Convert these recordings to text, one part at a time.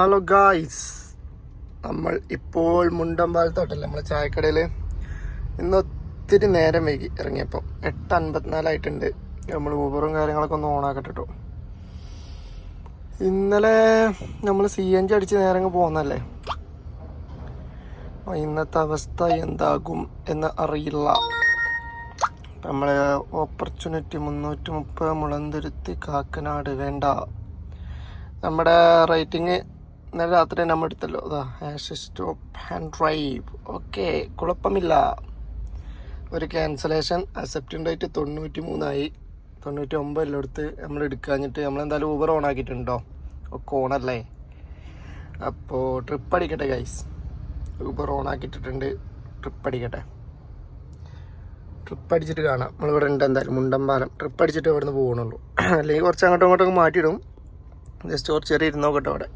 Hello guys നമ്മൾ ഇപ്പോൾ മുണ്ടമ്പാലത്തോട്ടല്ലേ നമ്മളെ ചായക്കടയിൽ ഇന്ന് ഒത്തിരി നേരം വൈകി ഇറങ്ങിയപ്പോൾ എട്ട് അൻപത്തിനാലായിട്ടുണ്ട്. നമ്മൾ ഊബറും കാര്യങ്ങളൊക്കെ ഒന്ന് ഓണാക്കട്ടെ കേട്ടോ ഇന്നലെ നമ്മൾ സി എൻ ജി അടിച്ച് നേരെ പോകുന്നല്ലേ ഇന്നത്തെ അവസ്ഥ എന്താകും എന്ന് അറിയില്ല. നമ്മളെ ഓപ്പർച്യൂണിറ്റി മുന്നൂറ്റി മുപ്പത് മുളന്തുരുത്തി കാക്കനാട് വേണ്ട. നമ്മുടെ റേറ്റിംഗ് ഇന്നലെ രാത്രി നമ്മൾ എടുത്തല്ലോ. അതാ സ്റ്റോപ്പ് ആൻഡ് ഡ്രൈവ് ഓക്കെ കുഴപ്പമില്ല. ഒരു ക്യാൻസലേഷൻ അക്സെപ്റ്റിംഗ് ഡേറ്റ് തൊണ്ണൂറ്റി മൂന്നായി തൊണ്ണൂറ്റി ഒമ്പതിലും എടുത്ത് നമ്മൾ എടുക്കാഞ്ഞിട്ട് നമ്മൾ എന്തായാലും ഊബർ ഓൺ ആക്കിയിട്ടുണ്ടോ? ഒക്കെ ഓണല്ലേ അപ്പോൾ ട്രിപ്പ് അടിക്കട്ടെ ഗൈസ് ഊബർ ഓൺ ആക്കിയിട്ടിട്ടുണ്ട്. ട്രിപ്പ് അടിക്കട്ടെ. ട്രിപ്പ് അടിച്ചിട്ട് കാണാം. നമ്മളിവിടെ ഉണ്ട് എന്തായാലും മുണ്ടമ്പാലം. ട്രിപ്പ് അടിച്ചിട്ട് ഇവിടുന്ന് പോകണുള്ളൂ അല്ലെങ്കിൽ കുറച്ച് അങ്ങോട്ടും ഇങ്ങോട്ടും മാറ്റിയിടും. ജസ്റ്റ് കുറച്ച് നേരം ഇരുന്നോക്കട്ടെ അവിടെ.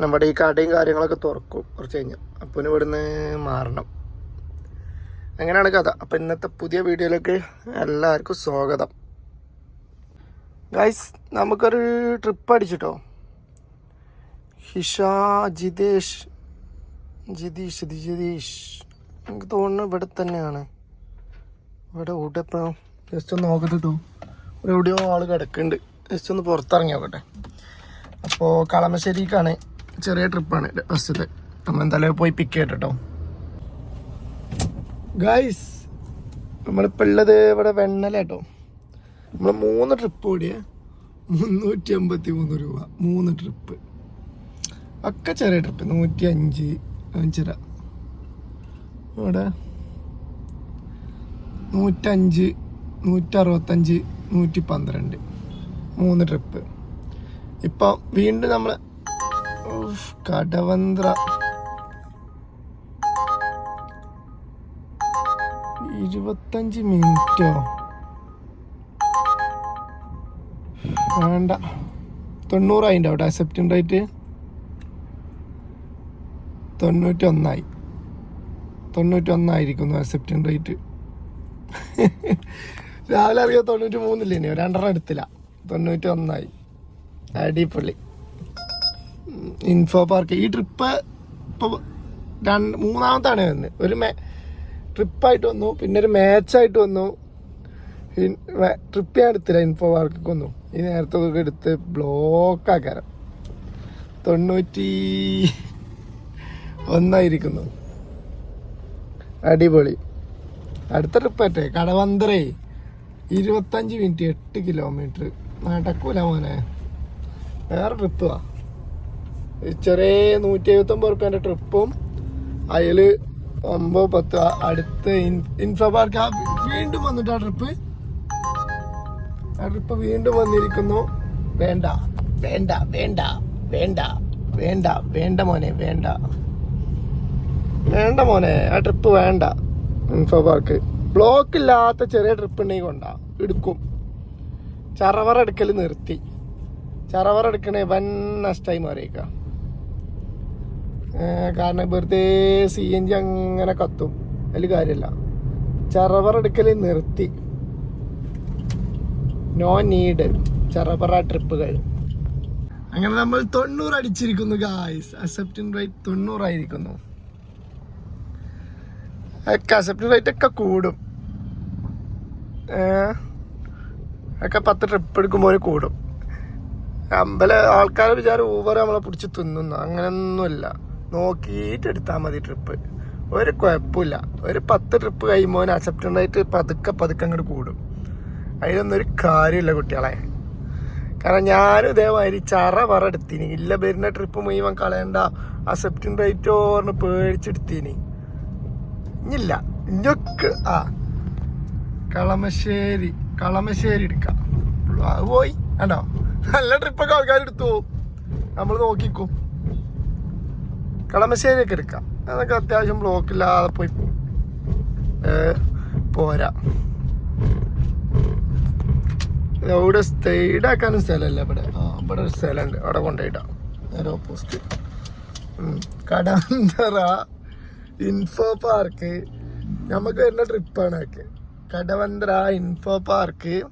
നമ്മുടെ ഈ കടയും കാര്യങ്ങളൊക്കെ തുറക്കും കുറച്ച് കഴിഞ്ഞാൽ അപ്പന് ഇവിടുന്ന് മാറണം. അങ്ങനെയാണ് കഥ. അപ്പം ഇന്നത്തെ പുതിയ വീഡിയോയിലേക്ക് എല്ലാവർക്കും സ്വാഗതം. ഗൈസ് നമുക്കൊരു ട്രിപ്പ് അടിച്ചിട്ടോ? ഹിഷ ജിതേഷ്. ജിതീഷ് ജിതീഷ്. എനിക്ക് തോന്നുന്നു ഇവിടെ തന്നെയാണ്. ഇവിടെ ഊട്ടപ്പം ജസ്റ്റ് ഒന്ന് നോക്കട്ടെ ഇവിടെ എവിടെയോ ആൾ കിടക്കുന്നുണ്ട്. ജസ്റ്റ് ഒന്ന് പുറത്തിറങ്ങി നോക്കട്ടെ. അപ്പോൾ കളമശ്ശേരിക്കാണ്. ചെറിയ ട്രിപ്പാണ്. ബസ്സിൽ നമ്മൾ എന്തായാലും പോയി പിക്ക് ചെയ്തിട്ടോ ഗായ്സ് നമ്മളിപ്പോൾ ഉള്ളത് ഇവിടെ വെണ്ണല കേട്ടോ നമ്മൾ മൂന്ന് ട്രിപ്പ് ഓടിയേ. മുന്നൂറ്റി അമ്പത്തി മൂന്ന് രൂപ. മൂന്ന് ട്രിപ്പ് ഒക്കെ ചെറിയ ട്രിപ്പ് നൂറ്റി അഞ്ച് അഞ്ചര. ഇവിടെ നൂറ്റഞ്ച് നൂറ്ററുപത്തഞ്ച് നൂറ്റി പന്ത്രണ്ട് മൂന്ന് ട്രിപ്പ് ഇപ്പം വീണ്ടും നമ്മൾ കടവന്ത്ര. ഇരുപത്തഞ്ച് മിനിറ്റോ? വേണ്ട. തൊണ്ണൂറായിന്റെ അവിടെ അക്സെപ്റ്റിംഗ് റേറ്റ് തൊണ്ണൂറ്റി ഒന്നായി തൊണ്ണൂറ്റി ഒന്നായിരിക്കുന്നു അക്സെപ്റ്റിംഗ് റേറ്റ് രാവിലെ അറിയാം തൊണ്ണൂറ്റി മൂന്നില്ലേ രണ്ടെണ്ണം എടുത്തില്ല. തൊണ്ണൂറ്റി ഒന്നായി അടിപൊളി. ഇൻഫോ പാർക്ക് ഈ ട്രിപ്പ് ഇപ്പോൾ രണ്ട് മൂന്നാമത്താണ് വന്ന്. ഒരു മേ ട്രിപ്പായിട്ട് വന്നു. പിന്നെ ഒരു മാച്ചായിട്ട് വന്നു. ട്രിപ്പ് ഞാൻ എടുത്തില്ല. ഇൻഫോ പാർക്കൊക്കെ വന്നു. ഈ നേരത്തെ ഒക്കെ എടുത്ത് ബ്ലോക്ക് ആക്കാരം. തൊണ്ണൂറ്റി ഒന്നായിരിക്കുന്നു. അടിപൊളി. അടുത്ത ട്രിപ്പ് പറ്റേ കടവന്തറേ ഇരുപത്തഞ്ച് മിനിറ്റ് എട്ട് കിലോമീറ്റർ നടക്കൂല മോനെ. വേറെ ട്രിപ്പ് വാ. ചെറിയ നൂറ്റി എഴുപത്തൊമ്പത് റുപ്യന്റെ ട്രിപ്പും അതിൽ ഒമ്പത് പത്ത് അടുത്ത് ഇൻ- ഇൻഫോ പാർക്ക്. ആ വീണ്ടും വന്നിട്ട് ആ ട്രിപ്പ് ആ ട്രിപ്പ് വീണ്ടും വന്നിരിക്കുന്നു. വേണ്ട വേണ്ട വേണ്ട വേണ്ട വേണ്ട വേണ്ട മോനെ വേണ്ട. വേണ്ട മോനെ ആ ട്രിപ്പ് വേണ്ട. Info park. ബ്ലോക്ക് ഇല്ലാത്ത ചെറിയ ട്രിപ്പ് ഉണ്ടെങ്കിൽ കൊണ്ടാ. എടുക്കും. ചറവറ എടുക്കൽ നിർത്തി. ചറവറ എടുക്കണേ വൻ നഷ്ടമായി മാറിയേക്ക. കാരണം വെറുതെ സി എൻ ജി അങ്ങനെ കത്തും. അതിൽ കാര്യമില്ല ചറവറ എടുക്കൽ നിർത്തി. നോ നീഡ് ചറവറ ട്രിപ്പുകൾ അങ്ങനെ നമ്മൾ തൊണ്ണൂറ് അടിച്ചിരിക്കുന്നു ഗായ്സ് അക്സെപ്റ്റിംഗ് റേറ്റ് തൊണ്ണൂറായിരിക്കുന്നു ഒക്കെ അക്സെപ്റ്റിംഗ് റേറ്റ് ഒക്കെ കൂടും. ഒക്കെ പത്ത് ട്രിപ്പ് എടുക്കുമ്പോൾ കൂടും. അമ്പല ആൾക്കാരെ വിചാരം ഊബർ നമ്മളെ പിടിച്ച് തിന്നുന്നു. അങ്ങനെയൊന്നുമില്ല നോക്കിയിട്ട് എടുത്താൽ മതി ട്രിപ്പ് ഒരു കുഴപ്പമില്ല. ഒരു പത്ത് ട്രിപ്പ് കഴിയുമ്പോൾ അക്സെപ്റ്റന്റ് ആയിട്ട് പതുക്കെ പതുക്കെ അങ്ങോട്ട് കൂടും. അതിലൊന്നും ഒരു കാര്യമില്ല കുട്ടികളെ. കാരണം ഞാനും ഇതേമാതിരി ചറ പറ എടുത്തിന്. ഇല്ല വരുന്ന ട്രിപ്പ് മുഴുവൻ കളയണ്ട. അക്സെപ്റ്റിംഗ് റേറ്റ് പറഞ്ഞ് പേടിച്ചെടുത്തിന്. ഇല്ല ഇഞ്ഞൊക്കെ ആ. കളമശ്ശേരി കളമശ്ശേരി എടുക്കാം. അത് പോയി. കണ്ടോ? നല്ല ട്രിപ്പൊക്കെ ആൾക്കാർ എടുത്തു. നമ്മൾ നോക്കിക്കും. കളമശ്ശേരിയൊക്കെ എടുക്കാം. അതൊക്കെ അത്യാവശ്യം ബ്ലോക്കില്ലാതെ പോയി പോരാ. അവിടെ സ്റ്റേഡാക്കാനും സ്ഥലമല്ല ഇവിടെ. ആ. ഇവിടെ ഒരു സ്ഥലമുണ്ട്. അവിടെ കൊണ്ടുപോയിട്ടാ. നേരെ ഓപ്പോസിറ്റ് കടവന്തറ ഇൻഫോ പാർക്ക് നമുക്ക് വരുന്ന ട്രിപ്പാണ് ഒക്കെ കടവന്തറ ഇൻഫോ പാർക്ക്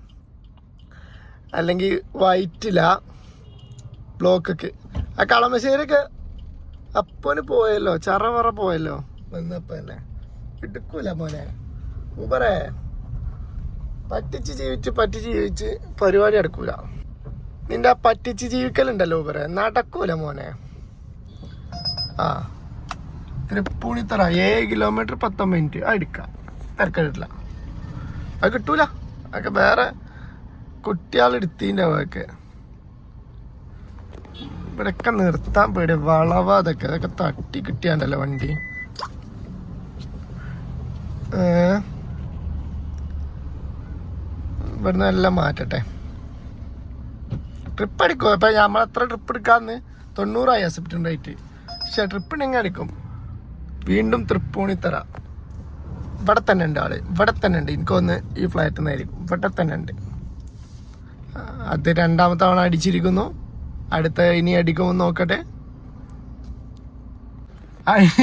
അല്ലെങ്കിൽ വൈറ്റില ബ്ലോക്കൊക്കെ ആ കളമശ്ശേരിയൊക്കെ അപ്പന് പോയല്ലോ ചറവറ പോയല്ലോ. വന്നപ്പന്നെ. എടുക്കൂല മോനെ. ഊബറേ പറ്റിച്ച് ജീവിച്ച് പറ്റിച്ച് ജീവിച്ച് പരിപാടി എടുക്കൂല നിന്റെ ആ പറ്റിച്ച് ജീവിക്കലുണ്ടല്ലോ ഊബറെ നടക്കൂല മോനെ. ആ. തൃപ്പൂണിത്തറ ഏഴ് കിലോമീറ്റർ പത്തൊമ്പത് മിനിറ്റ്. അടിക്കാം തിരക്കിട്ടില്ല അത് കിട്ടൂല. അതൊക്കെ വേറെ കുട്ടിയാളെടുത്തിന്റെ അതൊക്കെ ഇവിടെയൊക്കെ നിർത്താൻ പേടി. വളവ അതൊക്കെ അതൊക്കെ തട്ടി കിട്ടിയാണ്ടല്ലോ വണ്ടി? ഇവിടുന്ന് എല്ലാം മാറ്റട്ടെ. ട്രിപ്പ് അടിക്കും? ഇപ്പൊ നമ്മളെത്ര ട്രിപ്പ് എടുക്കാന്ന്? തൊണ്ണൂറായി സെപ്റ്റംബർ റേറ്റ് പക്ഷെ ട്രിപ്പ് ഉണ്ടെങ്കിൽ അടിക്കും വീണ്ടും തൃപ്പൂണിത്തറ ഇവിടെ തന്നെ ഉണ്ട് ആൾ. ഇവിടെ തന്നെ ഉണ്ട്. എനിക്കൊന്ന് ഈ ഫ്ലാറ്റിൽ നിന്നായിരിക്കും ഇവിടെ തന്നെ ഉണ്ട്. അത് രണ്ടാമത്തെ തവണ അടിച്ചിരിക്കുന്നു. അടുത്ത ഇനി അടിക്കുമെന്ന് നോക്കട്ടെ.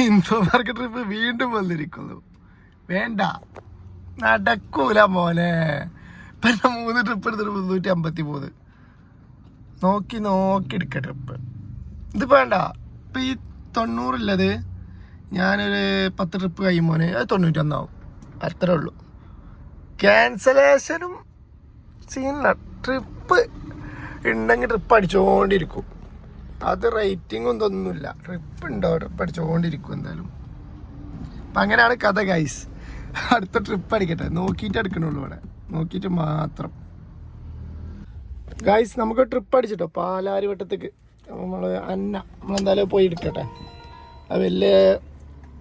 ഇൻഫോ പാർക്ക് ട്രിപ്പ് വീണ്ടും വന്നിരിക്കുന്നു. വേണ്ട. നടക്കൂല മോനെ. പിന്നെ മൂന്ന് ട്രിപ്പ് എടുത്തിട്ട് മുന്നൂറ്റി അമ്പത്തി മൂന്ന് നോക്കി നോക്കി എടുക്ക ട്രിപ്പ് ഇത് വേണ്ട. ഇപ്പം ഈ തൊണ്ണൂറില്ലത്. ഞാനൊരു പത്ത് ട്രിപ്പ് കഴിയുമ്പോനെ അത് തൊണ്ണൂറ്റൊന്നാവും. അത്രേ ഉള്ളൂ. ക്യാൻസലേഷനും സീനില്ല ട്രിപ്പ് ഉണ്ടെങ്കിൽ ട്രിപ്പ് അടിച്ചുകൊണ്ടിരിക്കും അത് റേറ്റിംഗും ഇതൊന്നുമില്ല. ട്രിപ്പ് ഉണ്ടോ ട്രിപ്പ് അടിച്ചുകൊണ്ടിരിക്കും എന്തായാലും. അപ്പം അങ്ങനെയാണ് കഥ ഗൈസ് അടുത്ത ട്രിപ്പ് അടിക്കട്ടെ. നോക്കിയിട്ട് എടുക്കണുള്ളൂ ഇവിടെ. നോക്കിയിട്ട് മാത്രം. ഗൈസ് നമുക്ക് ട്രിപ്പ് അടിച്ചിട്ടോ? പാലാരി വട്ടത്തേക്ക് നമ്മൾ അന്ന. നമ്മളെന്തായാലും പോയി എടുക്കട്ടെ. അത് വലിയ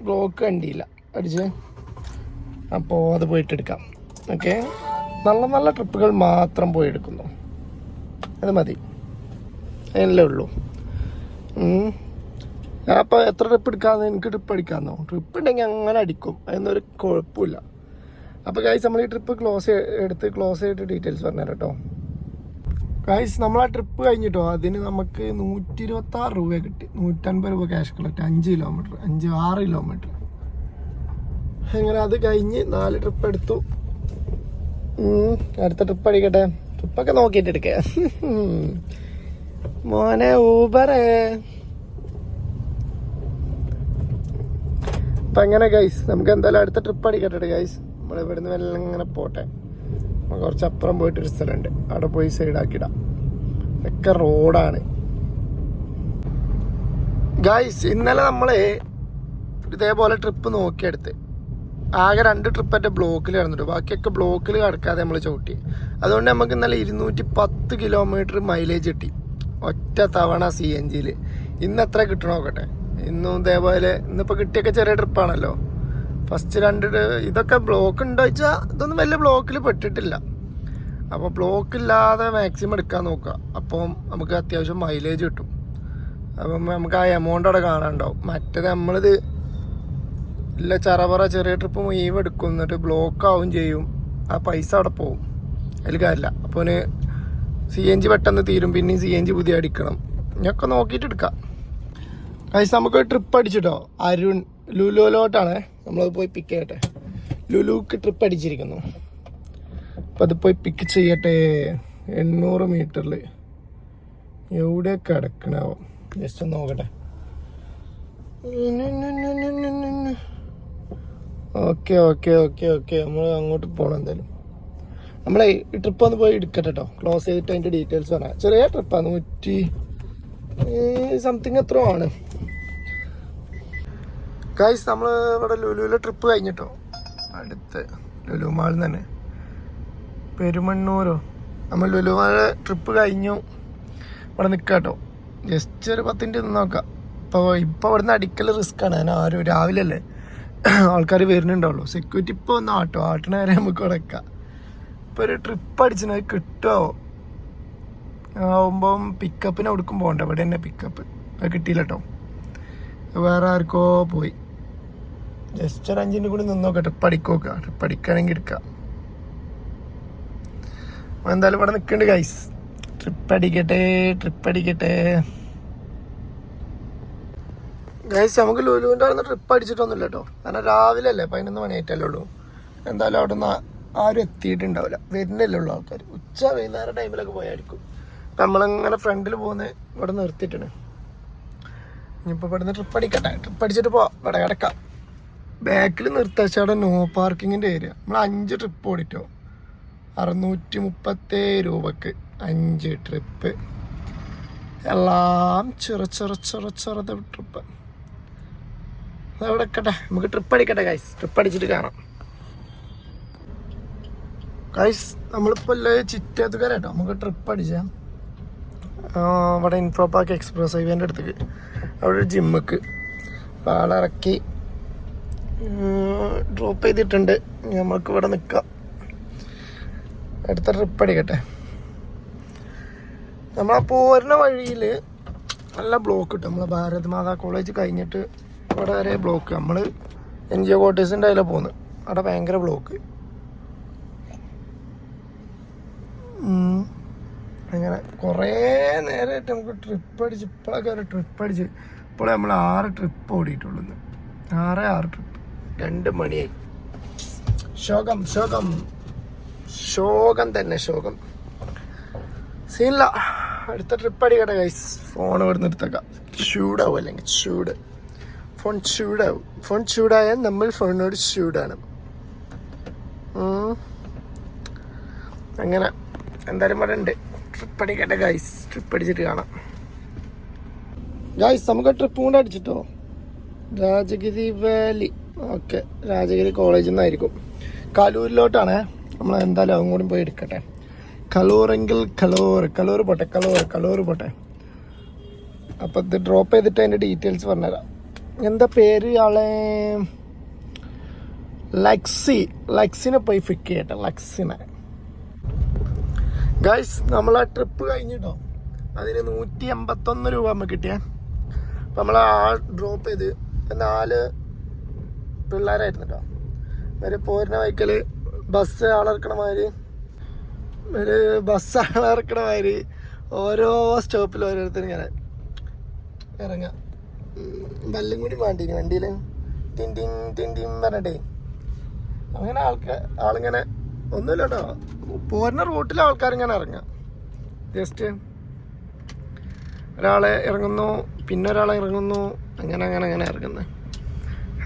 ബ്ലോക്ക് കണ്ടിയില്ല അടിച്ച്? അപ്പോൾ അത് പോയിട്ടെടുക്കാം ഓക്കെ നല്ല നല്ല ട്രിപ്പുകൾ മാത്രം പോയി എടുക്കുന്നു. അത് മതി. അതിനല്ലേ ഉള്ളൂ. ഞാൻ അപ്പോൾ എത്ര ട്രിപ്പ് എടുക്കാമെന്ന് എനിക്ക് ട്രിപ്പ് അടിക്കാമെന്നോ ട്രിപ്പ് ഉണ്ടെങ്കിൽ അങ്ങനെ അടിക്കും. അതിനൊരു കുഴപ്പമില്ല. അപ്പോൾ ഗൈസ് നമ്മൾ ഈ ട്രിപ്പ് ക്ലോസ് എടുത്ത് ക്ലോസ് ചെയ്തിട്ട് ഡീറ്റെയിൽസ് പറഞ്ഞുതരാം കേട്ടോ ഗൈസ് നമ്മൾ ആ ട്രിപ്പ് കഴിഞ്ഞിട്ടോ? അതിന് നമുക്ക് നൂറ്റി ഇരുപത്തി ആറ് രൂപ കിട്ടി. നൂറ്റൻപത് രൂപ ക്യാഷ് കളക്ട് അഞ്ച് കിലോമീറ്റർ അഞ്ച് ആറ് കിലോമീറ്റർ അങ്ങനെ അത് കഴിഞ്ഞ് നാല് ട്രിപ്പ് എടുത്തു. അടുത്ത ട്രിപ്പ് അടിക്കട്ടെ. ട്രിപ്പൊക്കെ നോക്കിട്ട് എടുക്ക മോനെ ഊബറ്. അപ്പൊ എങ്ങനെ ഗൈസ് നമുക്ക് എന്തായാലും അടുത്ത ട്രിപ്പ് അടിക്കട്ടെ ഗൈസ് നമ്മൾ ഇവിടുന്ന് വല്ല ഇങ്ങനെ പോട്ടെ. കുറച്ച് അപ്പുറം പോയിട്ടൊരു സ്ഥലമുണ്ട്. അവിടെ പോയി സൈഡാക്കിടാം ഒക്കെ റോഡാണ് ഗൈസ് ഇന്നലെ നമ്മൾ ഇതേപോലെ ട്രിപ്പ് നോക്കിയെടുത്ത്. ആകെ രണ്ട് ട്രിപ്പ് എന്റെ ബ്ലോക്കിൽ കിടന്നിട്ട് ബാക്കിയൊക്കെ ബ്ലോക്കിൽ കിടക്കാതെ നമ്മൾ ചവിട്ടി. അതുകൊണ്ട് നമുക്ക് ഇന്നലെ ഇരുന്നൂറ്റി പത്ത് കിലോമീറ്റർ മൈലേജ് കിട്ടി. ഒറ്റ തവണ സി എൻ ജിയിൽ ഇന്ന് എത്ര കിട്ടണം നോക്കട്ടെ. ഇന്നും ഇതേപോലെ ഇന്നിപ്പോൾ കിട്ടിയൊക്കെ ചെറിയ ട്രിപ്പാണല്ലോ ഫസ്റ്റ് രണ്ട് ഇതൊക്കെ ബ്ലോക്ക് ഉണ്ടോ വെച്ചാൽ ഇതൊന്നും വലിയ ബ്ലോക്കിൽ പെട്ടിട്ടില്ല. അപ്പോൾ ബ്ലോക്ക് ഇല്ലാതെ മാക്സിമം എടുക്കാൻ നോക്കുക. അപ്പോൾ നമുക്ക് അത്യാവശ്യം മൈലേജ് കിട്ടും. അപ്പം നമുക്ക് ആ എമൗണ്ട് അവിടെ കാണാണ്ടാവും മറ്റേത് നമ്മളിത് ഇല്ല ചറപറ ചെറിയ ട്രിപ്പ് മുഴുവൻ എടുക്കും. എന്നിട്ട് ബ്ലോക്ക് ആവും ചെയ്യും. ആ പൈസ അവിടെ പോവും. അതിൽ കാര്യമില്ല. അപ്പോൾ സി എൻ ജി പെട്ടെന്ന് തീരും. പിന്നെയും സി എൻ ജി പുതിയ അടിക്കണം. ഇനിയൊക്കെ നോക്കിയിട്ട് എടുക്കാം. കഴിച്ച് നമുക്ക് ട്രിപ്പ് അടിച്ചിട്ടോ? അരുൺ ലുലുലോട്ടാണ്. നമ്മളത് പോയി പിക്ക് ചെയ്യട്ടെ. ലുലുക്ക് ട്രിപ്പ് അടിച്ചിരിക്കുന്നു. അപ്പം അത് പോയി പിക്ക് ചെയ്യട്ടെ. എണ്ണൂറ് മീറ്ററിൽ എവിടെ കിടക്കണാവോ? ജസ്റ്റ് നോക്കട്ടെ. Okay okay okay okay. നമ്മൾ അങ്ങോട്ട് പോകണം എന്തായാലും. നമ്മളെ ട്രിപ്പ് ഒന്ന് പോയി എടുക്കട്ടെ കേട്ടോ ക്ലോസ് ചെയ്തിട്ട് അതിന്റെ ഡീറ്റെയിൽസ് പറയാം ചെറിയ ട്രിപ്പാണ് നൂറ്റി സംതിങ് എത്ര ആണ്. ഗൈസ് നമ്മൾ ഇവിടെ ലുലുവിലെ ട്രിപ്പ് കഴിഞ്ഞിട്ടോ. അടുത്ത് ലുലു മാളിൽ തന്നെ. പെരുമണ്ണൂരോ? നമ്മൾ ലുലു ട്രിപ്പ് കഴിഞ്ഞു. ഇവിടെ നിൽക്കാം കേട്ടോ ജസ്റ്റ് ഒരു പത്തിന്റെ നോക്കാം. ഇപ്പോൾ ഇപ്പോൾ ഇവിടുന്ന് അടിക്കൽ റിസ്ക്കാണ് ഞാൻ ആരും രാവിലെ അല്ലേ? ആൾക്കാർ വരുന്നുണ്ടാവുള്ളൂ. സെക്യൂരിറ്റി ഇപ്പോൾ ഒന്ന് ആട്ടോ. ആട്ടണ വരെ നമുക്ക് കൊടുക്കാം ഇപ്പോൾ ഒരു ട്രിപ്പ് അടിച്ചിന് അത് കിട്ടുമോ ആവുമ്പം പിക്കപ്പിന് കൊടുക്കും പോകണ്ട. ഇവിടെ തന്നെ പിക്കപ്പ് അത് കിട്ടിയില്ല കേട്ടോ വേറെ ആർക്കോ പോയി. ജസ്റ്റ് ഒരു അഞ്ചിന്റെ കൂടി നിന്നോക്കെ ട്രിപ്പ് അടിക്കോക്ക. ട്രിപ്പ് അടിക്കുകയാണെങ്കിൽ എടുക്കാം. എന്തായാലും ഇവിടെ നിൽക്കുന്നുണ്ട് ഗൈസ് ട്രിപ്പ് അടിക്കട്ടെ ട്രിപ്പ് അടിക്കട്ടെ. ഗൈസ് നമുക്ക് ലുലുവിന്റെ അവിടെ നിന്ന് ട്രിപ്പ് അടിച്ചിട്ടൊന്നുമില്ല കേട്ടോ കാരണം രാവിലെ അല്ലേ പതിനൊന്ന് മണിയായിട്ടല്ലേ ഉള്ളൂ. എന്തായാലും അവിടെ നിന്ന് ആരും എത്തിയിട്ടുണ്ടാവില്ല. വരുന്നില്ല ഉള്ളൂ ആൾക്കാർ ഉച്ച വൈകുന്നേരം ടൈമിലൊക്കെ പോയായിരിക്കും നമ്മളിങ്ങനെ ഫ്രണ്ടിൽ പോകുന്ന ഇവിടെ നിർത്തിയിട്ടാണ്. ഇനിയിപ്പോൾ നിന്ന് ട്രിപ്പ് അടിക്കട്ടെ. ട്രിപ്പ് അടിച്ചിട്ട് പോവാം. ഇവിടെ കിടക്കാം. ബാക്കിൽ നിർത്താച്ച അവിടെ നോ പാർക്കിങ്ങിന്റെ ഏരിയ നമ്മൾ അഞ്ച് ട്രിപ്പ് ഓടിട്ടോ. അറുന്നൂറ്റി മുപ്പത്തേഴ് രൂപക്ക് അഞ്ച് ട്രിപ്പ് എല്ലാം ചെറു ചെറു ചെറു ചെറുത് ട്രിപ്പ് അവിടെ നിൽക്കട്ടെ നമുക്ക് ട്രിപ്പ് അടിക്കട്ടെ ഗൈസ് ട്രിപ്പ് അടിച്ചിട്ട് കാണാം ഗൈസ് നമ്മളിപ്പോൾ അല്ലേ ചിറ്റത്തുകാരാട്ടോ നമുക്ക് ട്രിപ്പ് അടിച്ചാൽ ഇവിടെ ഇൻഫോ പാർക്ക് എക്സ്പ്രസ് ഹൈവേന്റെ അടുത്തേക്ക്. അവിടെ ഒരു ജിമ്മക്ക് അപ്പോൾ ഇറക്കി. ഡ്രോപ്പ് ചെയ്തിട്ടുണ്ട്. നമ്മൾക്ക് ഇവിടെ നിൽക്കാം അടുത്ത ട്രിപ്പ് അടിക്കട്ടെ. നമ്മളാ പോരുന്ന വഴിയിൽ നല്ല ബ്ലോക്ക് കിട്ടും നമ്മൾ ഭാരത് മാതാ കോളേജ് കഴിഞ്ഞിട്ട് ഇവിടെ വരെ ബ്ലോക്ക് നമ്മൾ എൻ ജി ഒ ക്വാർട്ടേഴ്സിന്റെ അതിലാണ് പോകുന്നത് അവിടെ ഭയങ്കര ബ്ലോക്ക്. അങ്ങനെ കുറേ നേരമായിട്ട് നമുക്ക് ട്രിപ്പ് അടിച്ച് ഇപ്പോഴൊക്കെ ഒരു ട്രിപ്പ് അടിച്ച്. ഇപ്പോഴേ നമ്മൾ ആറ് ട്രിപ്പ് ഓടിയിട്ടുള്ളൂ. ആറ് ആറ് ട്രിപ്പ് രണ്ട് മണിയായി. ശോകം ശോകം. ശോകം തന്നെ ശോകം. സീനില്ല. അടുത്ത ട്രിപ്പ് അടിക്കട്ടെ ഗൈസ് ഫോൺ ഇവിടെ നിർത്തേക്കാം ചൂടാവും അല്ലെങ്കിൽ ചൂട്. ഫോൺ ചൂടാവും ഫോൺ ചൂടായാൽ നമ്മൾ ഫോണിനോട് ചൂടാണ്. അങ്ങനെ എന്തായാലും ഇവിടെ ഉണ്ട്. ട്രിപ്പ് അടിക്കട്ടെ ഗൈസ് ട്രിപ്പ് അടിച്ചിട്ട് കാണാം. ഗൈസ് നമുക്ക് ട്രിപ്പ് കൊണ്ട് അടിച്ചിട്ടോ? രാജഗിരി വാലി ഓക്കെ രാജഗിരി കോളേജിൽ നിന്നായിരിക്കും കലൂരിലോട്ടാണ്. നമ്മൾ എന്തായാലും അതും കൂടി പോയി എടുക്കട്ടെ. കലൂറെങ്കിൽ കലൂർ കലൂർ പോട്ടെ കലൂർ കലൂർ പോട്ടെ. അപ്പം ഇത് ഡ്രോപ്പ് ചെയ്തിട്ട് അതിന്റെ ഡീറ്റെയിൽസ് പറഞ്ഞുതരാം. എന്താ പേര് ആളെ? ലക്സി. ലക്സിനെ പോയി ഫിക്ക് ചെയ്യട്ടെ ലക്സിനെ. ഗൈസ് നമ്മൾ ആ ട്രിപ്പ് കഴിഞ്ഞിട്ടോ? അതിന് നൂറ്റി എൺപത്തൊന്ന് രൂപ നമുക്ക് കിട്ടിയ. അപ്പം നമ്മൾ ആ ഡ്രോപ്പ് ചെയ്ത് നാല് പിള്ളേരായിരുന്നു കേട്ടോ ഇവർ പോരുന്ന വൈക്കൽ ബസ് ആളിറക്കണ മാതിരി ഒരു ബസ് ആളിറക്കണ മാതിരി ഓരോ സ്റ്റോപ്പിൽ ഓരോരുത്തരും ഇങ്ങനെ ഇറങ്ങാം. വല്ലും കൂടി വേണ്ടി വണ്ടിയിൽ ടിൻ ടിൻ പറഞ്ഞിട്ടേ. അങ്ങനെ ആൾക്കാർ ആളിങ്ങനെ ഒന്നുമില്ല കേട്ടോ പോരുന്ന റൂട്ടിൽ ആൾക്കാരിങ്ങനെ ഇറങ്ങാം. ജസ്റ്റ് ഒരാളെ ഇറങ്ങുന്നു പിന്നെ ഒരാളെ ഇറങ്ങുന്നു അങ്ങനെ അങ്ങനെ അങ്ങനെ ഇറങ്ങുന്നു.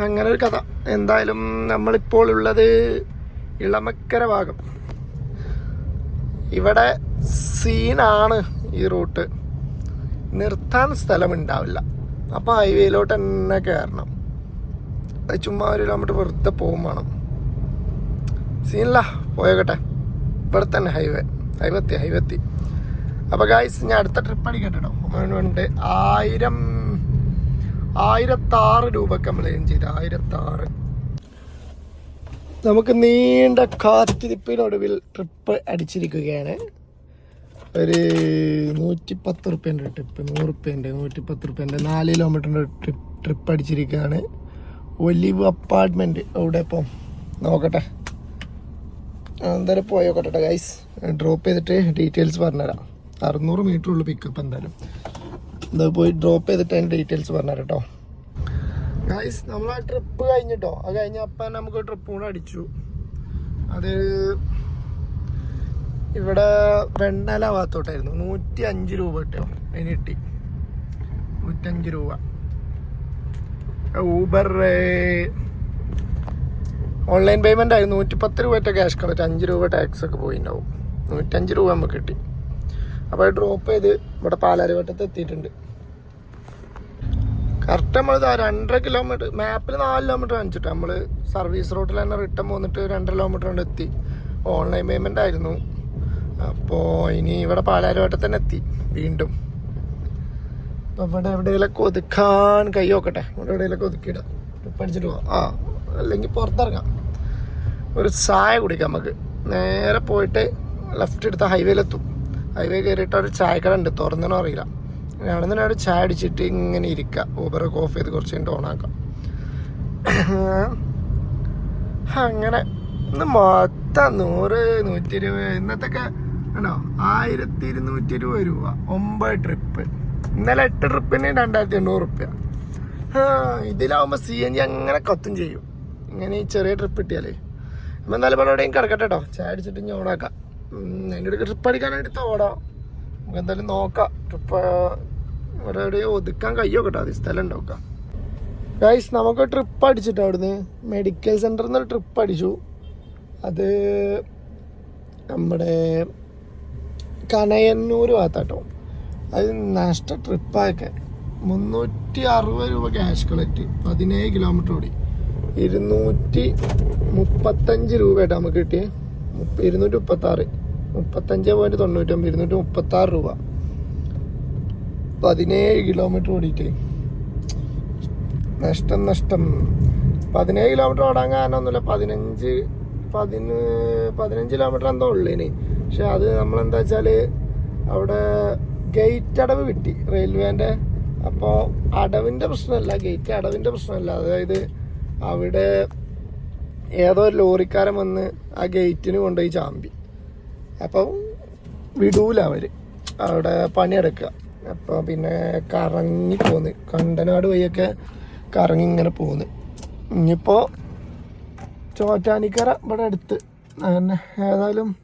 അങ്ങനെ ഒരു കഥ. എന്തായാലും നമ്മളിപ്പോൾ ഉള്ളത് ഇളമക്കര ഭാഗം. ഇവിടെ സീനാണ് ഈ റൂട്ട് നിർത്താൻ സ്ഥലമുണ്ടാവില്ല. അപ്പോൾ ഹൈവേയിലോട്ട് തന്നെ കയറണം ചുമ്മാ ഒരു കിലോമീറ്റർ വെറുതെ പോകും വേണം. സീനില്ല പോയോക്കട്ടെ. ഇവിടെ തന്നെ ഹൈവേ ഹൈവേ എത്തി ഹൈവേ എത്തി. അപ്പോൾ ഗായ്സ് ഞാൻ അടുത്ത ട്രിപ്പ് അടിക്കട്ടെ ആയിരം ആയിരത്താറ് രൂപ നമ്മൾ ചെയ്ത്. ആയിരത്താറ്. നമുക്ക് നീണ്ട കാത്തിരിപ്പിനൊടുവിൽ ട്രിപ്പ് അടിച്ചിരിക്കുകയാണ്. ഒരു നൂറ്റി പത്ത് റുപ്യന്റെ ട്രിപ്പ് നൂറ് റുപ്യന്റെ നൂറ്റി പത്ത് റുപ്യന്റെ നാല് കിലോമീറ്ററിന്റെ ട്രിപ്പ് ട്രിപ്പ് അടിച്ചിരിക്കുകയാണ് ഒലിവ് അപ്പാർട്ട്മെന്റ് അവിടെ ഇപ്പം. നോക്കട്ടെ. എന്തായാലും പോയോക്കട്ടെ ഗൈസ് ഡ്രോപ്പ് ചെയ്തിട്ട് ഡീറ്റെയിൽസ് പറഞ്ഞുതരാം. അറുന്നൂറ് മീറ്റർ ഉള്ളു പിക്കപ്പ് എന്തായാലും. എന്താ പോയി ഡ്രോപ്പ് ചെയ്തിട്ട് അതിന്റെ ഡീറ്റെയിൽസ് പറഞ്ഞുതരാം കേട്ടോ ഗൈസ് നമ്മൾ ആ ട്രിപ്പ് കഴിഞ്ഞിട്ടോ അത് കഴിഞ്ഞപ്പോൾ നമുക്ക് ട്രിപ്പ് കൂടെ അടിച്ചു. അത് ഇവിടെ വെണ്ണല ഭാഗത്തോട്ടായിരുന്നു. നൂറ്റി അഞ്ച് രൂപ കിട്ടോ അതിന് കിട്ടി. നൂറ്റഞ്ച് രൂപ. ഊബർ ഓൺലൈൻ പേയ്മെന്റ് ആയി നൂറ്റി പത്ത് രൂപ ക്യാഷ് കളക്ട് അഞ്ച് രൂപ ടാക്സ് ഒക്കെ പോയിണ്ടാവും. നൂറ്റഞ്ച് രൂപ നമുക്ക് കിട്ടി. അപ്പോൾ ഡ്രോപ്പ് ചെയ്ത് ഇവിടെ പാലാരിവട്ടത്ത് എത്തിയിട്ടുണ്ട്. കറക്റ്റ് നമ്മൾ രണ്ടര കിലോമീറ്റർ മാപ്പിൽ നാല് കിലോമീറ്റർ കാണിച്ചിട്ട് നമ്മൾ സർവീസ് റോട്ടിൽ തന്നെ റിട്ടേൺ പോന്നിട്ട് രണ്ടര കിലോമീറ്റർ കൊണ്ട് എത്തി. ഓൺലൈൻ പേയ്മെന്റ് ആയിരുന്നു. അപ്പോൾ ഇനി ഇവിടെ പാലാരിവട്ടത്ത് തന്നെ എത്തി വീണ്ടും. അപ്പോൾ ഇവിടെ എവിടെയെങ്കിലൊക്കെ ഒതുക്കാൻ കൈ നോക്കട്ടെ. ഇവിടെ എവിടെയെങ്കിലൊക്കെ ഒതുക്കിയിടാം. പഠിച്ചിട്ട് പോവാം. ആ അല്ലെങ്കിൽ പുറത്തിറങ്ങാം. ഒരു ചായ കുടിക്കാം നമുക്ക്. നേരെ പോയിട്ട് ലെഫ്റ്റ് എടുത്ത ഹൈവേയിലെത്തും ഹൈവേ കയറിയിട്ട് ഒരു ചായക്കട ഉണ്ട് തുറന്നോ അറിയില്ല. അവിടെ നിന്ന് ഒരു ചായ അടിച്ചിട്ട് ഇങ്ങനെ ഇരിക്കുക ഊബറൊക്കെ ഓഫ് ചെയ്ത് കുറച്ച് കഴിഞ്ഞിട്ട് ഓണാക്കാം അങ്ങനെ ഇന്ന് മൊത്തം നൂറ് നൂറ്റി ഇരുപത് ഇന്നത്തൊക്കെ ആണോ ആയിരത്തി ഇരുന്നൂറ്റി ഇരുപത് രൂപ. ഒമ്പത് ട്രിപ്പ് ഇന്നലെ എട്ട് ട്രിപ്പിന് രണ്ടായിരത്തി എണ്ണൂറ് റുപ്യ. ഇതിലാവുമ്പോൾ സി എൻ ജി അങ്ങനെ കത്തും ചെയ്യും. ഇങ്ങനെ ഈ ചെറിയ ട്രിപ്പ് കിട്ടിയാലേ. അപ്പം എന്നാലും ഇവിടെ എവിടെയും കിടക്കട്ടെ കേട്ടോ ചായ അടിച്ചിട്ട് ഇനി ഓണാക്കാം എന്റെ ഇടയ്ക്ക് ട്രിപ്പ് അടിക്കാനായിട്ട് ഓടാം. നമുക്ക് എന്തായാലും നോക്കാം. ട്രിപ്പ് ഇവിടെ എവിടെയോ ഒതുക്കാൻ കയ്യോ കേട്ടോ അത് സ്ഥലം ഉണ്ടാക്കാം ഗൈസ് നമുക്ക് ട്രിപ്പ് അടിച്ചിട്ടോ അവിടുന്ന്? മെഡിക്കൽ സെന്ററിൽ നിന്ന് ട്രിപ്പ് അടിച്ചു. അത് നമ്മുടെ കനയന്നൂർ ഭാഗത്താട്ടോ. അത് നഷ്ട ട്രിപ്പായൊക്കെ. മുന്നൂറ്റി അറുപത് രൂപ ക്യാഷ് കളക്ട് പതിനേഴ് കിലോമീറ്റർ ഓടി. ഇരുന്നൂറ്റി മുപ്പത്തഞ്ച് രൂപയായിട്ട് നമുക്ക് കിട്ടിയേ. ഇരുന്നൂറ്റി മുപ്പത്താറ് മുപ്പത്തഞ്ച് പോയിന്റ് തൊണ്ണൂറ്റൊമ്പത് ഇരുന്നൂറ്റി മുപ്പത്താറ് രൂപ. പതിനേഴ് കിലോമീറ്റർ ഓടിയിട്ട്. നഷ്ടം നഷ്ടം. പതിനേഴ് കിലോമീറ്റർ ഓടാൻ കാരണമൊന്നുമില്ല പതിനഞ്ച് പതിന് പതിനഞ്ച് കിലോമീറ്റർ എന്തോ ഉള്ളേന്. പക്ഷെ അത് നമ്മളെന്താ വെച്ചാൽ അവിടെ ഗേറ്റ് അടവ് കിട്ടി റെയിൽവേന്റെ അപ്പോൾ അടവിന്റെ പ്രശ്നമല്ല ഗേറ്റ് അടവിന്റെ പ്രശ്നമല്ല. അതായത് അവിടെ ഏതോ ലോറിക്കാരൻ വന്ന് ആ ഗേറ്റിന് കൊണ്ടുപോയി ചാമ്പി. അപ്പം വിടൂല അവർ അവിടെ പണിയെടുക്കുക. അപ്പോൾ പിന്നെ കറങ്ങി പോന്ന്. കണ്ടനാട് വഴിയൊക്കെ കറങ്ങി ഇങ്ങനെ പോന്ന്. ഇനിയിപ്പോൾ ചോറ്റാനിക്കര ഇവിടെ അടുത്ത്. ഏതായാലും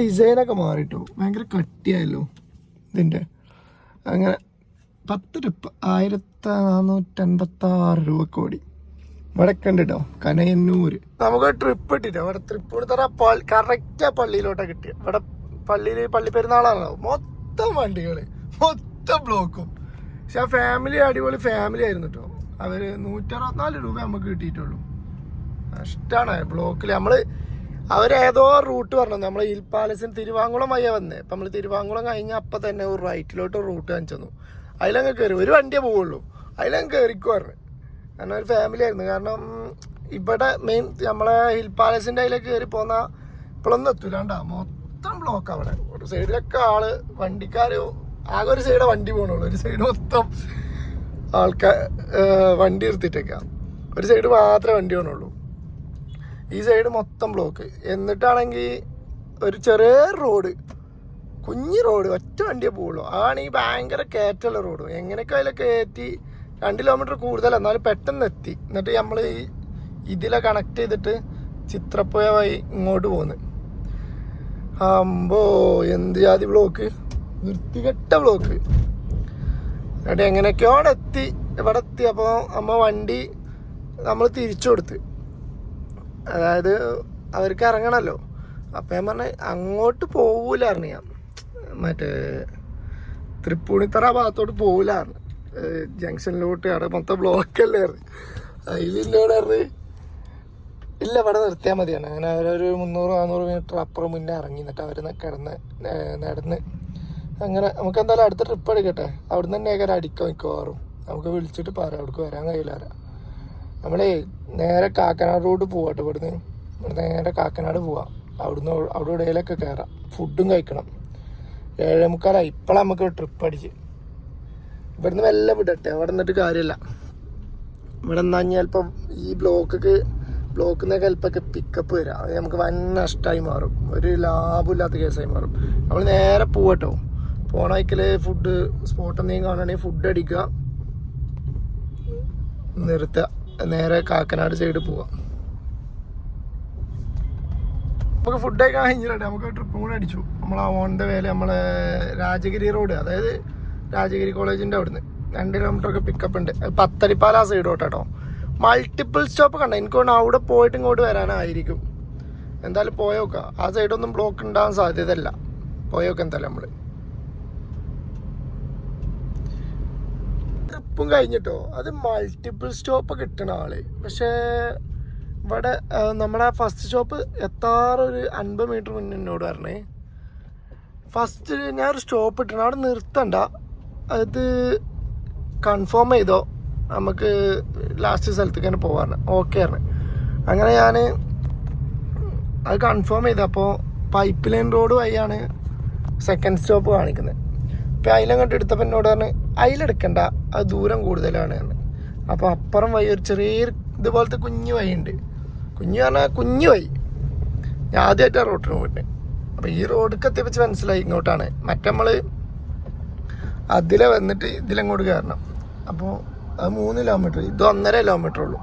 ഡിസൈനൊക്കെ മാറിയിട്ടു ഭയങ്കര കട്ടിയായല്ലോ ഇതിന്റെ അങ്ങനെ പത്ത് രൂപ ആയിരത്തി നാനൂറ്റൻപത്തി ആറ് രൂപ കോടി. ഇവിടെ കണ്ടിട്ടോ കനയന്നൂർ നമുക്ക് ട്രിപ്പ് ഇട്ടിട്ടോ ഇവിടെ തൃപ്പൂണിത്തറ കറക്റ്റ് ആ പള്ളിയിലോട്ടാ കിട്ടിയ. ഇവിടെ പള്ളിയിൽ പള്ളി പെരുന്നാളാണല്ലോ. മൊത്തം വണ്ടികൾ മൊത്തം ബ്ലോക്കും പക്ഷെ ആ ഫാമിലി അടിപൊളി ഫാമിലി ആയിരുന്നു കേട്ടോ അവർ നൂറ്ററുപത്തിനാല് രൂപ നമുക്ക് കിട്ടിയിട്ടുള്ളൂ. നഷ്ടമാണ് ബ്ലോക്കിൽ നമ്മൾ അവരേതോ റൂട്ട് പറഞ്ഞു നമ്മൾ ഹിൽ പാലസിന് തിരുവാങ്കുളം വയ്യ വന്നേ. അപ്പം നമ്മൾ തിരുവാങ്കുളം കഴിഞ്ഞാൽ അപ്പം തന്നെ ഒരു റൈറ്റിലോട്ട് റൂട്ട് കാണിച്ചു തന്നു. അതിലങ്ങ് കയറി ഒരു വണ്ടിയേ പോവുള്ളൂ. അതിലങ്ങ് കയറിക്കോ പറഞ്ഞു. കാരണം ഒരു ഫാമിലി ആയിരുന്നു. കാരണം ഇവിടെ മെയിൻ നമ്മളെ ഹിൽ പാലസിന്റെ അതിലേക്ക് കയറി പോന്ന ഇപ്പോഴൊന്നും എത്തൂലാണ്ടാ. മൊത്തം ബ്ലോക്ക് അവിടെ. ഒരു സൈഡിലൊക്കെ ആൾ വണ്ടിക്കാർ ആകെ ഒരു സൈഡ് വണ്ടി പോകണുള്ളൂ ഒരു സൈഡ് മൊത്തം ആൾക്കാർ വണ്ടി നിർത്തിയിട്ടേക്കാം. ഒരു സൈഡ് മാത്രമേ വണ്ടി പോകണുള്ളൂ ഈ സൈഡ് മൊത്തം ബ്ലോക്ക് എന്നിട്ടാണെങ്കിൽ ഒരു ചെറിയ റോഡ് കുഞ്ഞു റോഡ് ഒറ്റ വണ്ടിയെ പോവുള്ളൂ. അതാണെങ്കിൽ ഭയങ്കര കയറ്റുള്ള റോഡ് എങ്ങനെയൊക്കെ അതിലെ കയറ്റി രണ്ട് കിലോമീറ്റർ കൂടുതൽ എന്നാലും പെട്ടെന്ന് എത്തി. എന്നിട്ട് നമ്മൾ ഈ ഇതിലെ കണക്ട് ചെയ്തിട്ട് ചിത്രപ്പുഴ വഴി ഇങ്ങോട്ട് പോന്ന്. അമ്പോ എന്ത് ജാതി ബ്ലോക്ക് വൃത്തികെട്ട ബ്ലോക്ക് എന്നിട്ട് എങ്ങനെയൊക്കെയോ എത്തി. ഇവിടെ എത്തി. അപ്പോൾ അമ്മ വണ്ടി നമ്മൾ തിരിച്ചു കൊടുത്ത്. അതായത് അവർക്ക് ഇറങ്ങണമല്ലോ അപ്പം ഞാൻ പറഞ്ഞ അങ്ങോട്ട് പോകൂലായിരുന്നു ഞാൻ. മറ്റേ തൃപ്പൂണിത്തറ ഭാഗത്തോട്ട് പോകൂലായിരുന്നു ജംഗ്ഷനിലോട്ട് അവിടെ മൊത്തം ബ്ലോക്കല്ലേ പറഞ്ഞ്. ഇല്ല ഇവിടെ നിർത്തിയാൽ മതിയാണ് അങ്ങനെ അവരൊരു മുന്നൂറ് നാന്നൂറ് മീറ്റർ അപ്പുറം മുന്നേ ഇറങ്ങി എന്നിട്ട് അവർ കിടന്ന് നടന്ന്. അങ്ങനെ നമുക്ക് എന്തായാലും അടുത്ത ട്രിപ്പ് എടുക്കട്ടെ. അവിടുന്ന് തന്നെ ഏകാരം അടിക്കാൻ മിക്കവാറും. നമുക്ക് വിളിച്ചിട്ട് പറയാം അവിടേക്ക് വരാൻ കഴിയില്ല നമ്മളേ നേരെ കാക്കനാട് റോഡ് പോവാട്ടോ ഇവിടുന്ന്. ഇവിടെ നേരെ കാക്കനാട് പോവാം. അവിടുന്ന് അവിടെ ഇടയിലൊക്കെ കയറാം ഫുഡും കഴിക്കണം. ഏഴേ മുക്കാലായി ഇപ്പോഴാണ് നമുക്ക് ട്രിപ്പ് അടിച്ച്. ഇവിടുന്ന് വല്ല വിടട്ടെ. അവിടെ നിന്നിട്ട് കാര്യമില്ല ഇവിടെ എന്നാ ചിലപ്പം ഈ ബ്ലോക്കൊക്കെ ബ്ലോക്കിൽ നിന്നൊക്കെ ചിലപ്പോൾ പിക്കപ്പ് വരാം. അത് നമുക്ക് വൻ നഷ്ടമായി മാറും. ഒരു ലാഭമില്ലാത്ത കേസായി മാറും. നമ്മൾ നേരെ പോവട്ടോ പോണ വയ്ക്കൽ ഫുഡ് സ്പോട്ട് എന്തെങ്കിലും കാണുകയാണെങ്കിൽ ഫുഡ് അടിക്കുക. നിർത്തുക. നേരെ കാക്കനാട് സൈഡ് പോവാം. നമുക്ക് ഫുഡ് കഴിക്കാൻ കഴിഞ്ഞിട്ടുണ്ട് നമുക്ക് ട്രിപ്പും കൂടെ അടിച്ചു. നമ്മൾ ഓൺ ദ വേല നമ്മളെ രാജഗിരി റോഡ് അതായത് രാജഗിരി കോളേജിന്റെ അവിടുന്ന്. രണ്ട് കിലോമീറ്റർ ഒക്കെ പിക്കപ്പ് ഉണ്ട്. അത് പത്തടിപ്പാല ആ സൈഡ് കേട്ടോ മൾട്ടിപ്പിൾ സ്റ്റോപ്പ് കണ്ട. എനിക്ക് തോന്നുന്നു അവിടെ പോയിട്ട് ഇങ്ങോട്ട് വരാനായിരിക്കും. എന്തായാലും പോയോക്കാം. ആ സൈഡൊന്നും ബ്ലോക്ക് ഉണ്ടാകാൻ സാധ്യതയല്ല. പോയോക്കാം എന്തായാലും നമ്മൾ. ട്രിപ്പും കഴിഞ്ഞിട്ടോ? അത് മൾട്ടിപ്പിൾ സ്റ്റോപ്പ് കിട്ടണ ആൾ. പക്ഷേ ഇവിടെ നമ്മുടെ ഫസ്റ്റ് സ്റ്റോപ്പ് എത്താറൊരു അൻപത് മീറ്റർ മുന്നേ എന്നോട് പറഞ്ഞേ. ഫസ്റ്റ് ഞാൻ ഒരു സ്റ്റോപ്പ് ഇട്ടണം അവിടെ നിർത്തണ്ട. അത് കൺഫേം ചെയ്തോ? നമുക്ക് ലാസ്റ്റ് സ്ഥലത്തേക്ക് തന്നെ പോകാറുണ്ട് ഓക്കെ ആണ് അങ്ങനെ ഞാൻ അത് കൺഫേം ചെയ്തപ്പോൾ പൈപ്പ് ലൈൻ റോഡ് വഴിയാണ് സെക്കൻഡ് സ്റ്റോപ്പ് കാണിക്കുന്നത് അപ്പോൾ അതിലങ്ങോട്ട് എടുത്തപ്പോൾ എന്നോട് പറഞ്ഞ് അയിലെടുക്കണ്ട അത് ദൂരം കൂടുതലാണ് എന്ന്. അപ്പോൾ അപ്പുറം വഴി ഒരു ചെറിയ ഇതുപോലത്തെ കുഞ്ഞു വഴിയുണ്ട്. കുഞ്ഞു പറഞ്ഞാൽ കുഞ്ഞു വഴി. ഞാൻ ആദ്യമായിട്ടാണ് റോട്ടിന് പോയിട്ട്. അപ്പോൾ ഈ റോഡൊക്കെ എത്തിപ്പിച്ച് മനസ്സിലായി ഇങ്ങോട്ടാണ്. മറ്റമ്മൾ അതിലെ വന്നിട്ട് ഇതിലങ്ങോട്ട് കയറണം. അപ്പോൾ അത് മൂന്ന് കിലോമീറ്റർ ഇത് ഒന്നര കിലോമീറ്റർ ഉള്ളൂ.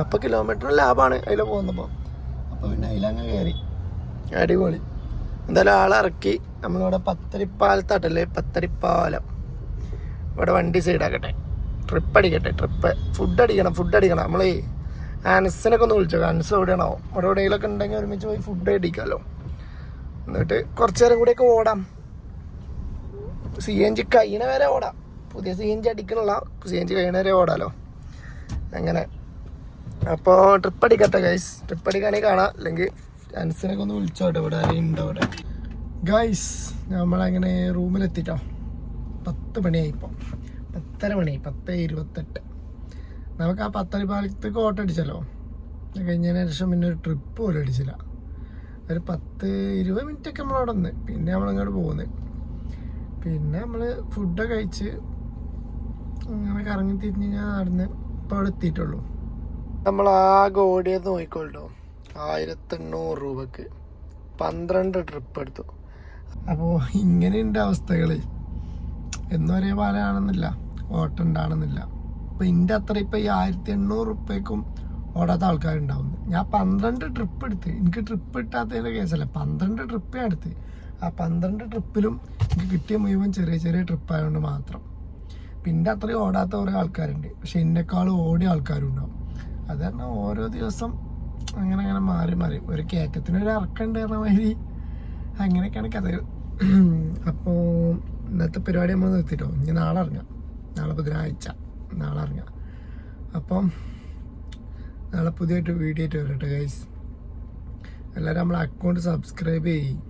അപ്പോൾ കിലോമീറ്റർ ലാഭമാണ് അതിൽ പോകുന്നപ്പോൾ അപ്പോൾ പിന്നെ അതിലങ്ങ് കയറി. അടിപൊളി. എന്തായാലും ആളിറക്കി നമ്മളിവിടെ പത്തരിപ്പാലത്താട്ടല്ലേ? പത്തരിപ്പാലം. ഇവിടെ വണ്ടി സൈഡാക്കട്ടെ. ട്രിപ്പ് അടിക്കട്ടെ ട്രിപ്പ് ഫുഡ് അടിക്കണം ഫുഡ് അടിക്കണം. നമ്മളേ ആനസിനൊക്കെ ഒന്ന് വിളിച്ചോ ആൻസ് എവിടെയാണോ? ഇവിടെ എവിടെയെങ്കിലൊക്കെ ഉണ്ടെങ്കിൽ ഒരുമിച്ച് പോയി ഫുഡ് അടിക്കാമല്ലോ എന്നിട്ട് കുറച്ച് നേരം കൂടിയൊക്കെ ഓടാം. സി എൻ ജി കഴിയണ വരെ ഓടാം. പുതിയ സി എൻ ജി അടിക്കണല്ല സി എൻ ജി കഴിയണ വരെ ഓടാമല്ലോ അങ്ങനെ. അപ്പോൾ ട്രിപ്പ് അടിക്കട്ടെ ഗൈസ് ട്രിപ്പ് അടിക്കുകയാണെങ്കിൽ കാണാം. അല്ലെങ്കിൽ ആനസിനൊക്കെ ഒന്ന് വിളിച്ചോട്ടെ ഇവിടെ ആരെയും ഉണ്ടോ ഇവിടെ ഗൈസ് നമ്മളങ്ങനെ റൂമിലെത്തിട്ടോ. പത്ത് മണിയായി ഇപ്പോൾ പത്തര മണിയായി പത്ത് ഇരുപത്തെട്ട്. നമുക്ക് ആ പത്തര പാലത്തേക്ക് ഓട്ടോ അടിച്ചല്ലോ. കഴിഞ്ഞതിന് ശേഷം പിന്നെ ഒരു ട്രിപ്പ് പോലും അടിച്ചില്ല. ഒരു പത്ത് ഇരുപത് മിനിറ്റ് ഒക്കെ നമ്മൾ അവിടെ നിന്ന്. പിന്നെ നമ്മളങ്ങോട്ട് പോകുന്നത് പിന്നെ. നമ്മൾ ഫുഡൊക്കെ കഴിച്ച് അങ്ങനെ കറങ്ങി തിരിഞ്ഞ് ഞാൻ നടന്ന് ഇപ്പോൾ അവിടെ എത്തിയിട്ടുള്ളൂ. നമ്മൾ ആകെ ഓടിയത് നോക്കിക്കൊള്ളോ ആയിരത്തി എണ്ണൂറ് രൂപക്ക് പന്ത്രണ്ട് ട്രിപ്പ് എടുത്തു. അപ്പോൾ ഇങ്ങനെയുണ്ട് അവസ്ഥകൾ എന്നും ഒരേ പാലാണെന്നില്ല ഓട്ടം ഉണ്ടാണെന്നില്ല. ഇപ്പം എന്റെ അത്ര ഇപ്പം ഈ ആയിരത്തി എണ്ണൂറ് റുപ്യക്കും ഓടാത്ത ആൾക്കാരുണ്ടാവുന്നത് ഞാൻ പന്ത്രണ്ട് ട്രിപ്പ് എടുത്ത്. എനിക്ക് ട്രിപ്പ് ഇട്ടാത്തതിന്റെ കേസല്ല പന്ത്രണ്ട് ട്രിപ്പ് എടുത്ത്. ആ പന്ത്രണ്ട് ട്രിപ്പിലും എനിക്ക് കിട്ടിയ മുഴുവൻ ചെറിയ ചെറിയ ട്രിപ്പ് ആയതുകൊണ്ട് മാത്രം. പിന്നെ അത്രയും ഓടാത്ത കുറേ ആൾക്കാരുണ്ട്. പക്ഷെ എന്നെക്കാളും ഓടിയ ആൾക്കാരും ഉണ്ടാവും അത് ഓരോ ദിവസം അങ്ങനെ അങ്ങനെ മാറി മാറി. ഒരു കേക്കത്തിന് ഒരു പറഞ്ഞ മാതിരി. അങ്ങനെയൊക്കെയാണ് കഥകൾ. അപ്പോൾ ഇന്നത്തെ പരിപാടി നമ്മൾ നിർത്തിട്ടോ? ഇനി നാളെ ഇറങ്ങാം. നാളെ ബുധനാഴ്ച. നാളെ ഇറങ്ങാം. അപ്പം നാളെ പുതിയായിട്ട് വീഡിയോ ആയിട്ട് വരട്ടെ ഗൈസ് എല്ലാവരും നമ്മളെ അക്കൗണ്ട് സബ്സ്ക്രൈബ് ചെയ്യും.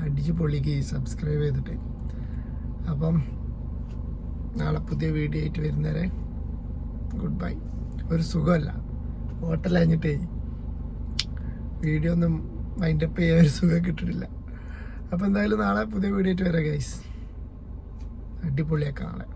അടിച്ച് പൊള്ളിക്ക് സബ്സ്ക്രൈബ് ചെയ്തിട്ട്. അപ്പം നാളെ പുതിയ വീഡിയോ ആയിട്ട് വരുന്നവരെ ഗുഡ് ബൈ ഒരു സുഖമല്ല. ഹോട്ടൽ കഴിഞ്ഞിട്ടേ വീഡിയോ ഒന്നും മൈൻഡപ്പ് ചെയ്യാൻ ഒരു സുഖം കിട്ടിയിട്ടില്ല. അപ്പോൾ എന്തായാലും നാളെ പുതിയ വീഡിയോ ആയിട്ട് വരാം ഗൈസ് അടിപൊളിയാക്കാം നാളെ.